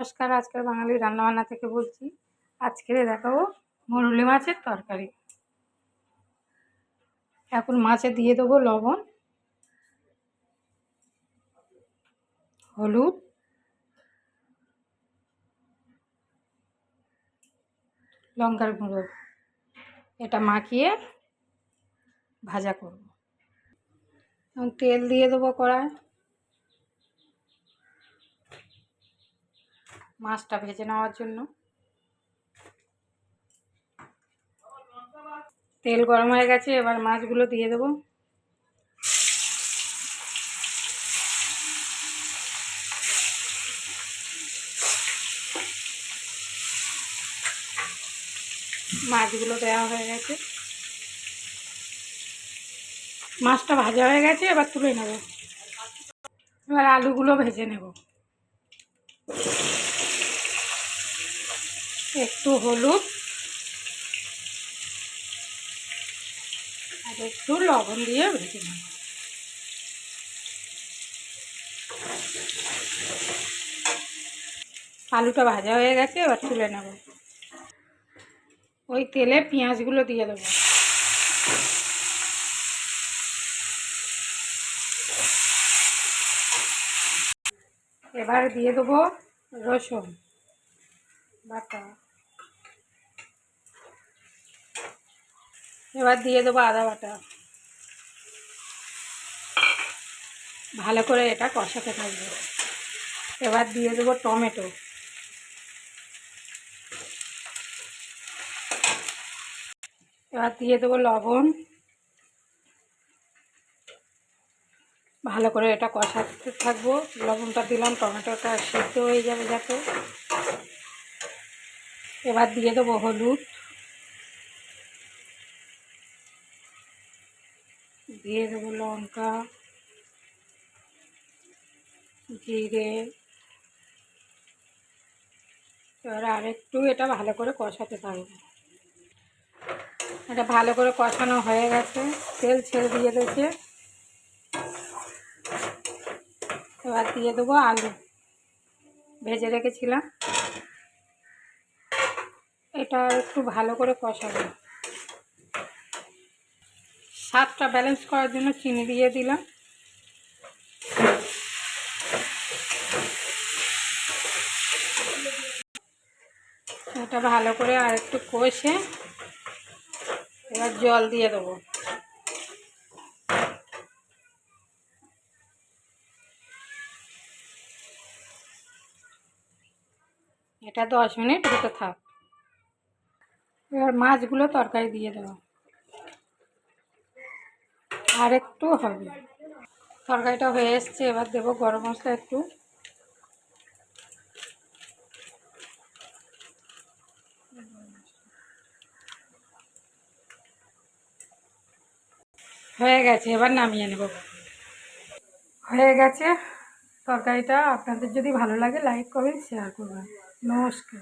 নমস্কার, আজকের বাঙালি রান্নাবান্না থেকে বলছি আজকে দেখাবো মরুলি মাছের তরকারি। এখন মাছে দিয়ে দেবো লবণ, হলুদ, লঙ্কার গুঁড়ো। এটা মাখিয়ে ভাজা করব। তেল দিয়ে দেবো কড়ায় মাছটা ভেজে নেওয়ার জন্য। তেল গরম হয়ে গেছে, এবার মাছগুলো দিয়ে দেবো। মাছগুলো দেওয়া হয়ে গেছে। মাছটা ভাজা হয়ে গেছে, এবার তুলে নেব। এবার আলুগুলো ভেজে নেব। একটু হলুদ আর একটু লবণ দিয়ে ভেজে নেব। আলুটা ভাজা হয়ে গেছে, এবার তুলে নেব। ওই তেলে পেঁয়াজগুলো দিয়ে দেবো। এবার দিয়ে দেবো রসুন। বাটা। এবার দিয়ে দেবো আদা বাটা। ভালো করে এটা কষাতে থাকবে। এবার দিয়ে দেবো টমেটো। এবার দিয়ে দেবো লবণ। ভালো করে এটা কষাতে থাকব। লবণটা দিলাম, টমেটোটা সিদ্ধ হয়ে যাবে যাতে এবার দিয়ে দেবো হলুদ। দিয়ে দেবো লঙ্কা, জিরে। এবার আরেকটু এটা ভালো করে কষাতে থাকব এটা ভালো করে কষানো হয়ে গেছে, তেল ছেড়ে দিয়ে দিয়েছে। এবার দিয়ে দেবো আলু। ভেজে রেখেছিলাম। এটা একটু ভালো করে কষাবো। স্বাদটা ব্যালেন্স করার জন্য চিনি দিয়ে দিলাম। এটা ভালো করে আর একটু কষে এবার জল দিয়ে দেবো। এটা দশ মিনিট হতে থাক। এবার মাছগুলো তরকারি দিয়ে দেবো। আর একটু হবে। তরকারিটা হয়ে এসছে, এবার দেবো গরম মশলা একটু। হয়ে গেছে, এবার নামিয়ে নেব। হয়ে গেছে তরকারিটা। আপনাদের যদি ভালো লাগে লাইক করবেন শেয়ার করবেন। নমস্কার।